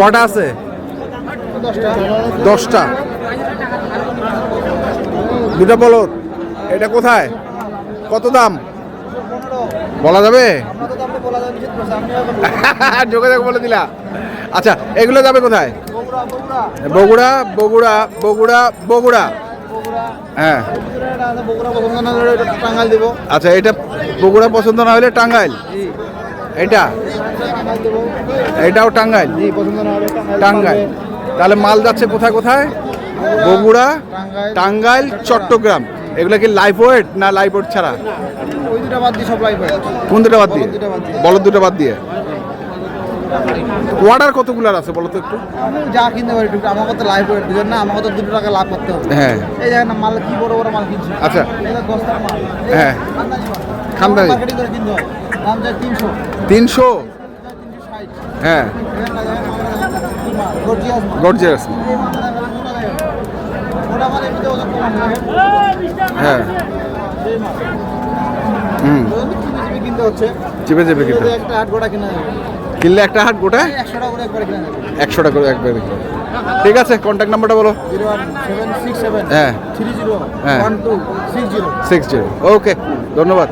কটা আছে? দশটা। দুটা বলদ এটা কোথায়? কত দাম? বলা যাবে? যোগাযোগ বলে দিলা। আচ্ছা এগুলো যাবে কোথায়? বগুড়া বগুড়া বগুড়া বগুড়া। হ্যাঁ। আচ্ছা এটা বগুড়া পছন্দ না হলে টাঙ্গাইল? এটা? এটাও টাঙ্গাইল? টাঙ্গাইল তাহলে মাল যাচ্ছে কোথায় কোথায়? বগুড়া টাঙ্গাইল। চট্টগ্রাম। এগুলো কি লাইফ ওয়েট না লাইফ ওয়েট ছাড়া? কোন দুটো বাদ দিয়ে? বলদ দুটো বাদ দিয়ে। অর্ডার কতগুলার আছে বলো তো একটু যা কিনতে পারি টুকটাক আমাকে তো লাইভ ওয়েট দিবেন না আমাকে তো দুটো টাকা লাভ করতে হবে। হ্যাঁ। এই দেখেন না মাল কি বড় বড় মাল কিনছে। আচ্ছা। এটা দশটার মাল। হ্যাঁ। খানদানি মার্কেটিং করে কিনতে যায় তিনশো। হ্যাঁ। গর্জিয়াস। হ্যাঁ। হুম। চিপে চিপে কিনতে কিনতে একটা হাট গোটা? কিনলে একটা হাট গোটায় একশো টাকা করে একবারে কিনা একশো টাকা করে একবার দেখো ঠিক আছে কন্ট্যাক্ট নাম্বারটা বলো হ্যাঁ। হ্যাঁ। Six zero. ওকে ধন্যবাদ।